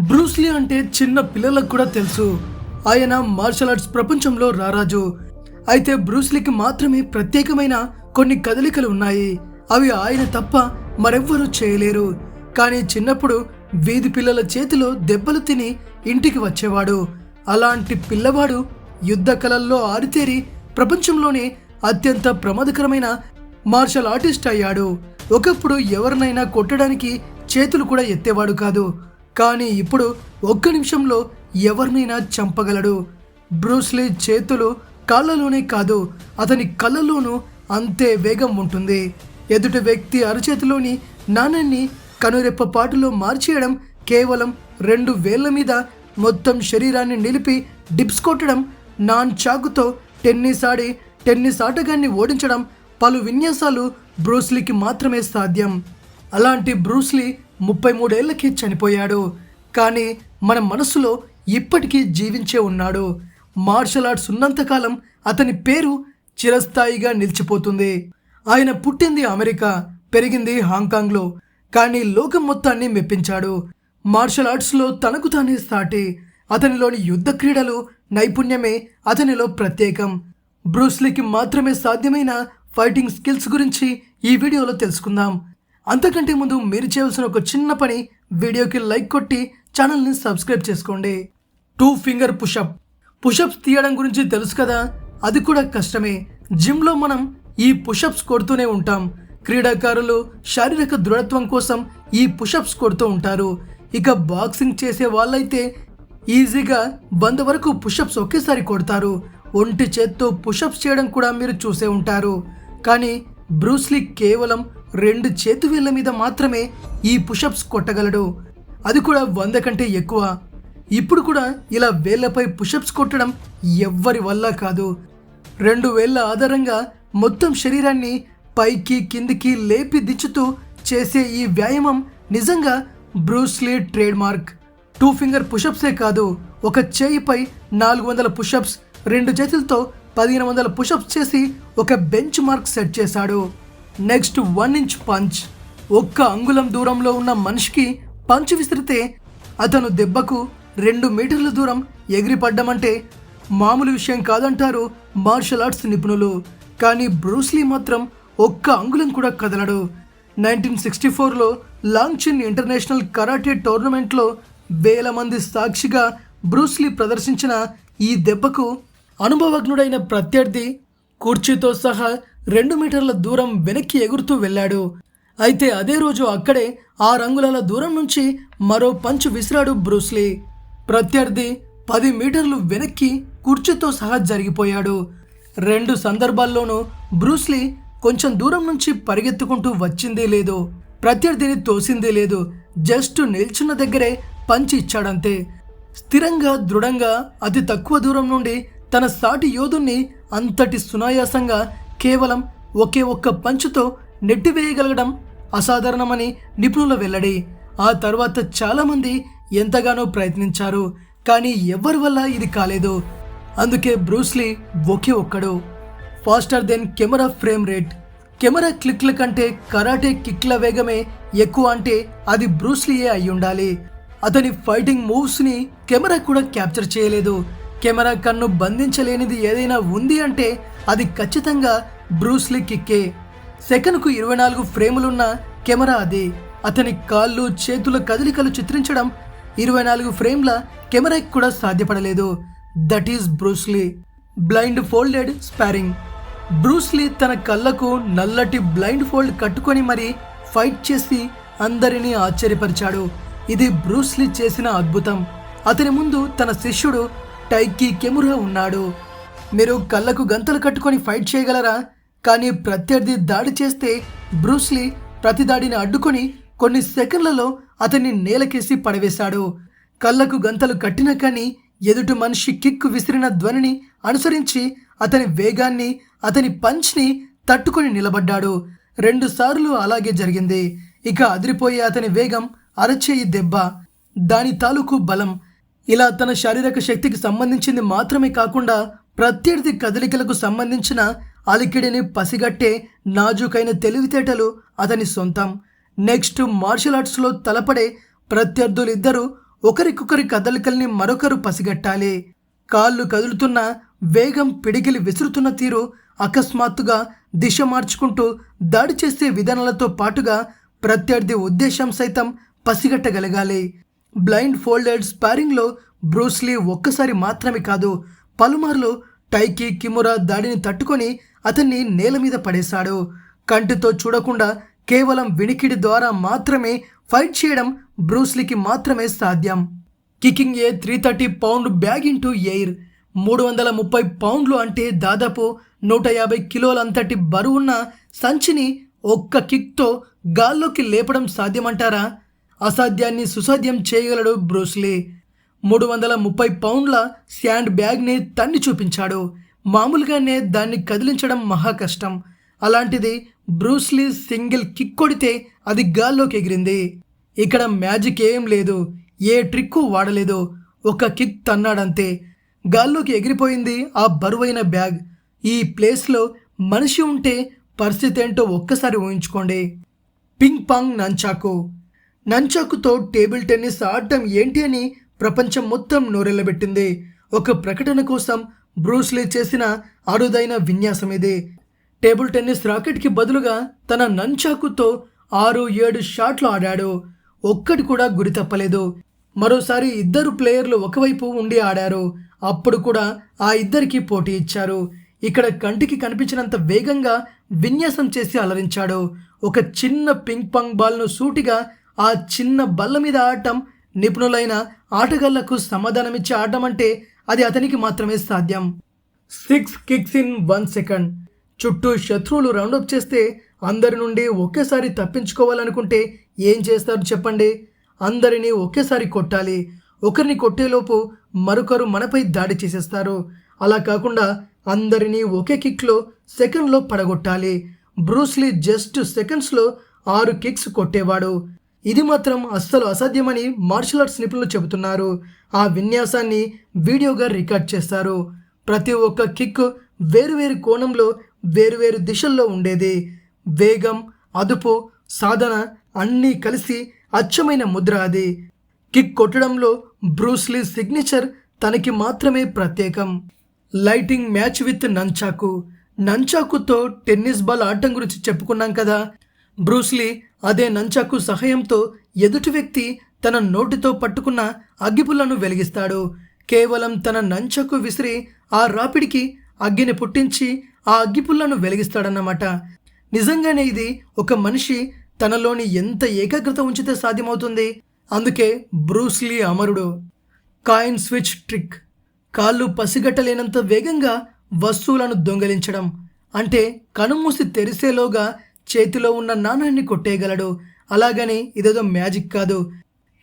Bruce Lee అంటే చిన్న పిల్లలకు కూడా తెలుసు. ఆయన మార్షల్ ఆర్ట్స్ ప్రపంచంలో రారాజు. అయితే బ్రూస్లీకి మాత్రమే ప్రత్యేకమైన కొన్ని కదలికలు ఉన్నాయి. అవి ఆయన తప్ప మరెవ్వరూ చేయలేరు. కానీ చిన్నప్పుడు వీధి పిల్లల చేతిలో దెబ్బలు తిని ఇంటికి వచ్చేవాడు. అలాంటి పిల్లవాడు యుద్ధ కళల్లో ఆరితేరి ప్రపంచంలోనే అత్యంత ప్రమాదకరమైన మార్షల్ ఆర్టిస్ట్ అయ్యాడు. ఒకప్పుడు ఎవరినైనా కొట్టడానికి చేతులు కూడా ఎత్తేవాడు కాదు. కానీ ఇప్పుడు ఒక్క నిమిషంలో ఎవరినైనా చంపగలడు. బ్రూస్లీ చేతులు కాళ్ళలోనే కాదు అతని కళ్ళలోనూ అంతే వేగం ఉంటుంది. ఎదుటి వ్యక్తి అరచేతిలోని నాణ్యాన్ని కనురెప్ప పాటులో మార్చేయడం కేవలం రెండు వేళ్ళ మీద మొత్తం శరీరాన్ని నిలిపి డిప్స్ కొట్టడం నాన్ చాకుతో టెన్నిస్ ఆడి టెన్నిస్ ఆటగాన్ని ఓడించడం పలు విన్యాసాలు బ్రూస్లీకి మాత్రమే సాధ్యం. అలాంటి బ్రూస్లీ ముప్పై మూడేళ్ళకి చనిపోయాడు. కానీ మన మనసులో ఇప్పటికీ జీవించే ఉన్నాడు. మార్షల్ ఆర్ట్స్ ఉన్నంతకాలం అతని పేరు చిరస్థాయిగా నిలిచిపోతుంది. ఆయన పుట్టింది అమెరికా పెరిగింది హాంకాంగ్లో కానీ లోకం మొత్తాన్ని మెప్పించాడు. మార్షల్ ఆర్ట్స్లో తనకు తానే సాటి. అతనిలోని యుద్ధ క్రీడలు నైపుణ్యమే అతనిలో ప్రత్యేకం. బ్రూస్లీకి మాత్రమే సాధ్యమైన ఫైటింగ్ స్కిల్స్ గురించి ఈ వీడియోలో తెలుసుకుందాం. అంతకంటే ముందు మీరు చేయవలసిన ఒక చిన్న పని వీడియోకి లైక్ కొట్టి ఛానల్ని సబ్స్క్రైబ్ చేసుకోండి. Two finger push up. పుషప్స్ తీయడం గురించి తెలుసు కదా అది కూడా కష్టమే. జిమ్లో మనం ఈ పుషప్స్ కొడుతూనే ఉంటాం. క్రీడాకారులు శారీరక దృఢత్వం కోసం ఈ పుషప్స్ కొడుతూ ఉంటారు. ఇక బాక్సింగ్ చేసే వాళ్ళైతే ఈజీగా వంద వరకు పుషప్స్ ఒకేసారి కొడతారు. ఒంటి చేత్తో పుషప్స్ చేయడం కూడా మీరు చూసే ఉంటారు. కానీ బ్రూస్లీ కేవలం రెండు చేతి వేళ్ళ మీద మాత్రమే ఈ పుషప్స్ కొట్టగలడు. అది కూడా వంద కంటే ఎక్కువ. ఇప్పుడు కూడా ఇలా వేళ్ళపై పుషప్స్ కొట్టడం ఎవ్వరి వల్ల కాదు. రెండు వేళ్ళ ఆధారంగా మొత్తం శరీరాన్ని పైకి కిందికి లేపి దించుతూ చేసే ఈ వ్యాయామం నిజంగా Bruce Lee trade mark two finger పుషప్సే కాదు ఒక చేయిపై నాలుగు వందల పుషప్స్ రెండు చేతులతో పదిహేను వందల పుషప్స్ చేసి ఒక బెంచ్ మార్క్ సెట్ చేశాడు. Next one inch punch. ఒక్క అంగుళం దూరంలో ఉన్న మనిషికి పంచ్ విసిరితే అతను దెబ్బకు రెండు మీటర్ల దూరం ఎగిరిపడ్డమంటే మామూలు విషయం కాదంటారు మార్షల్ ఆర్ట్స్ నిపుణులు. కానీ బ్రూస్లీ మాత్రం ఒక్క అంగుళం కూడా కదలడు. నైన్టీన్ సిక్స్టీ ఫోర్లో లాంగ్చిన్ ఇంటర్నేషనల్ కరాటే టోర్నమెంట్లో వేల మంది సాక్షిగా బ్రూస్లీ ప్రదర్శించిన ఈ దెబ్బకు అనుభవజ్ఞుడైన ప్రత్యర్థి కుర్చీతో సహా రెండు మీటర్ల దూరం వెనక్కి ఎగురుతూ వెళ్ళాడు. అయితే అదే రోజు అక్కడే ఆ రంగుల దూరం నుంచి మరో పంచ్ విసిరాడు బ్రూస్లీ ప్రత్యర్థి పది మీటర్లు వెనక్కి కుర్చీతో సహా జరిగిపోయాడు. రెండు సందర్భాల్లోనూ బ్రూస్లీ కొంచెం దూరం నుంచి పరిగెత్తుకుంటూ వచ్చిందే లేదు. ప్రత్యర్థిని తోసిందే లేదు. జస్ట్ నిల్చున్న దగ్గరే పంచి ఇచ్చాడంతే. స్థిరంగా దృఢంగా అతి తక్కువ దూరం నుండి తన సాటి యోధుణ్ణి అంతటి సునాయాసంగా కేవలం ఒకే ఒక్క పంచుతో నెట్టివేయగలగడం అసాధారణమని నిపుణుల వెల్లడి. ఆ తర్వాత చాలామంది ఎంతగానో ప్రయత్నించారు కానీ ఎవరి వల్ల ఇది కాలేదు. అందుకే బ్రూస్లీ ఒకే ఒక్కడు. Faster than camera frame rate. Camera క్లిక్ల కంటే కరాటే కిక్ల వేగమే ఎక్కువ అంటే అది బ్రూస్లీయే అయి ఉండాలి. అతని ఫైటింగ్ మూవ్స్ని కెమెరా కూడా క్యాప్చర్ చేయలేదు. కెమెరా కన్ను బంధించలేనిది ఏదైనా ఉంది అంటే అది ఖచ్చితంగా బ్రూస్లీ కిక్కే. సెకనుకు ఇరవై నాలుగు ఫ్రేములున్న కెమెరా అది. అతని కాళ్ళు చేతుల కదలికలు చిత్రించడం ఇరవై నాలుగు ఫ్రేమ్ల కెమెరాకి కూడా సాధ్యపడలేదు. That is Bruce Lee blindfolded sparring. Bruce Lee తన కళ్ళకు నల్లటి బ్లైండ్ ఫోల్డ్ కట్టుకొని మరి ఫైట్ చేసి అందరినీ ఆశ్చర్యపరిచాడు. ఇది బ్రూస్లీ చేసిన అద్భుతం. అతని ముందు తన శిష్యుడు టైకీ కెమురా ఉన్నాడు. మీరు కళ్ళకు గంతలు కట్టుకొని ఫైట్ చేయగలరా? కానీ ప్రత్యర్థి దాడి చేస్తే బ్రూస్లీ ప్రతి దాడిని అడ్డుకొని కొన్ని సెకండ్లలో అతన్ని నేలకేసి పడవేశాడు. కళ్ళకు గంతలు కట్టినా కానీ ఎదుటి మనిషి కిక్ విసిరిన ధ్వనిని అనుసరించి అతని వేగాన్ని అతని పంచ్ని తట్టుకొని నిలబడ్డాడు. రెండుసార్లు అలాగే జరిగింది. ఇక అదిరిపోయే అతని వేగం అరచేయి దెబ్బ. దాని తాలూకు బలం. ఇలా తన శారీరక శక్తికి సంబంధించింది మాత్రమే కాకుండా ప్రత్యర్థి కదలికలకు సంబంధించిన అలికిడిని పసిగట్టే నాజుకైన తెలివితేటలు అతని సొంతం. నెక్స్ట్ మార్షల్ ఆర్ట్స్లో తలపడే ప్రత్యర్థులిద్దరూ ఒకరికొకరి కదలికల్ని మరొకరు పసిగట్టాలి. కాళ్ళు కదులుతున్న వేగం పిడికిలి విసురుతున్న తీరు అకస్మాత్తుగా దిశ మార్చుకుంటూ దాడి చేసే విధానాలతో పాటుగా ప్రత్యర్థి ఉద్దేశం సైతం పసిగట్టగలగాలి. బ్లైండ్ ఫోల్డెడ్ స్పారింగ్లో బ్రూస్లీ ఒక్కసారి మాత్రమే కాదు పలుమార్లు టైకి కిమురా దాడిని తట్టుకొని అతన్ని నేల మీద పడేశాడు. కంటితో చూడకుండా కేవలం వినికిడి ద్వారా మాత్రమే ఫైట్ చేయడం బ్రూస్లీకి మాత్రమే సాధ్యం. Kicking a three thirty pound bag into air. మూడు వందల ముప్పై పౌండ్లు అంటే దాదాపు నూట యాభై కిలోలంతటి బరువున్న సంచిని ఒక్క కిక్తో గాల్లోకి లేపడం సాధ్యమంటారా? అసాధ్యాన్ని సుసాధ్యం చేయగలడు బ్రూస్లీ మూడు వందల ముప్పై పౌండ్ల శాండ్ బ్యాగ్ని తన్ని చూపించాడు. మామూలుగానే దాన్ని కదిలించడం మహా కష్టం. అలాంటిది బ్రూస్లీ సింగిల్ కిక్ కొడితే అది గాల్లోకి ఎగిరింది. ఇక్కడ మ్యాజిక్ ఏం లేదు ఏ ట్రిక్కు వాడలేదు ఒక కిక్ తన్నాడంతే. గాల్లోకి ఎగిరిపోయింది ఆ బరువైన బ్యాగ్. ఈ ప్లేస్లో మనిషి ఉంటే పరిస్థితి ఏంటో ఒక్కసారి ఊహించుకోండి. Ping pong nunchaku. నంచాకుతో table tennis ఆడటం ఏంటి అని ప్రపంచం మొత్తం నోరెళ్ళబెట్టింది ఒక ప్రకటన కోసం బ్రూస్లీ చేసిన అరుదైన విన్యాసం ఇది. టేబుల్ టెన్నిస్ రాకెట్కి బదులుగా తన నంచాకుతో ఆరు ఏడు షాట్లు ఆడాడు. ఒక్కటి కూడా గురి తప్పలేదు. మరోసారి ఇద్దరు ప్లేయర్లు ఒకవైపు ఉండి ఆడారు. అప్పుడు కూడా ఆ ఇద్దరికి పోటీ ఇచ్చారు. ఇక్కడ కంటికి కనిపించినంత వేగంగా విన్యాసం చేసి అలరించాడు. ఒక చిన్న పింగ్ పాంగ్ బాల్ను సూటిగా ఆ చిన్న బల్ల మీద ఆడటం నిపుణులైన ఆటగాళ్ళకు సమాధానమిచ్చే ఆడటం అంటే అది అతనికి మాత్రమే సాధ్యం. Six kicks in one second. చుట్టూ శత్రువులు రౌండప్ చేస్తే అందరి నుండి ఒకేసారి తప్పించుకోవాలనుకుంటే ఏం చేస్తారు చెప్పండి? అందరినీ ఒకేసారి కొట్టాలి. ఒకరిని కొట్టేలోపు మరొకరు మనపై దాడి చేసేస్తారు. అలా కాకుండా అందరినీ ఒకే కిక్లో సెకండ్లో పడగొట్టాలి. బ్రూస్లీ జస్ట్ సెకండ్స్లో ఆరు కిక్స్ కొట్టేవాడు. ఇది మాత్రం అస్సలు అసాధ్యమని మార్షల్ ఆర్ట్స్ నిపుణులు చెబుతున్నారు. ఆ విన్యాసాన్ని వీడియోగా రికార్డ్ చేస్తారు. ప్రతి ఒక్క కిక్ వేరువేరు కోణంలో వేరువేరు దిశల్లో ఉండేది. వేగం అదుపు సాధన అన్నీ కలిసి అచ్చమైన ముద్ర అది. కిక్ కొట్టడంలో బ్రూస్లీ సిగ్నేచర్ తనకి మాత్రమే ప్రత్యేకం. Lighting match with nunchaku. నంచాకుతో tennis ball ఆడటం గురించి చెప్పుకున్నాం కదా. బ్రూస్లీ అదే నంచాకు సహాయంతో ఎదుటి వ్యక్తి తన నోటితో పట్టుకున్న అగ్గిపుల్లను వెలిగిస్తాడు. కేవలం తన నంచకు విసిరి ఆ రాపిడికి అగ్గిని పుట్టించి ఆ అగ్గిపుల్లను వెలిగిస్తాడన్నమాట. నిజంగానే ఇది ఒక మనిషి తనలోని ఎంత ఏకాగ్రత ఉంచితే సాధ్యమవుతుంది? అందుకే బ్రూస్లీ అమరుడు. Coin switch trick. కాళ్ళు పసిగట్టలేనంత వేగంగా వస్తువులను దొంగలించడం. అంటే కనుమూసి తెరిసేలోగా చేతిలో ఉన్న నాణాన్ని కొట్టేయగలడు. అలాగని ఇదేదో మ్యాజిక్ కాదు.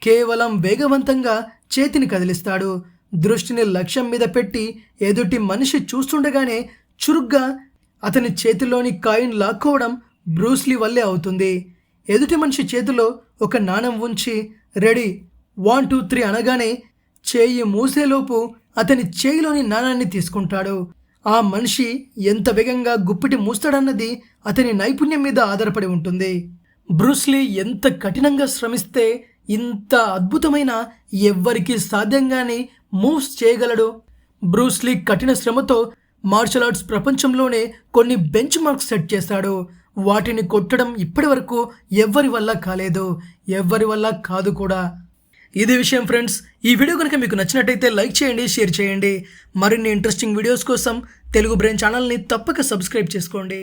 కేవలం వేగవంతంగా చేతిని కదిలిస్తాడు. దృష్టిని లక్ష్యం మీద పెట్టి ఎదుటి మనిషి చూస్తుండగానే చురుగ్గా అతని చేతిలోని కాయిన్ లాక్కోవడం బ్రూస్లీ వల్లే అవుతుంది. ఎదుటి మనిషి చేతిలో ఒక నాణం ఉంచి రెడీ వన్ టూ త్రీ అనగానే చేయి మూసేలోపు అతని చేయిలోని నాణాన్ని తీసుకుంటాడు. ఆ మనిషి ఎంత వేగంగా గుప్పిటి మూస్తాడన్నది అతని నైపుణ్యం మీద ఆధారపడి ఉంటుంది. బ్రూస్లీ ఎంత కఠినంగా శ్రమిస్తే ఇంత అద్భుతమైన ఎవ్వరికి సాధ్యంగానే మూవ్స్ చేయగలడు. బ్రూస్లీ కఠిన శ్రమతో మార్షల్ ఆర్ట్స్ ప్రపంచంలోనే కొన్ని బెంచ్ మార్క్స్ సెట్ చేశాడు. వాటిని కొట్టడం ఇప్పటి వరకు ఎవ్వరి వల్ల కాలేదు. ఎవ్వరి వల్ల కాదు కూడా. ఇది విషయం ఫ్రెండ్స్. ఈ వీడియో కనుక మీకు నచ్చినట్టయితే లైక్ చేయండి షేర్ చేయండి. మరిన్ని ఇంట్రెస్టింగ్ వీడియోస్ కోసం తెలుగు బ్రెయిన్ ఛానల్ని తప్పక సబ్స్క్రైబ్ చేసుకోండి.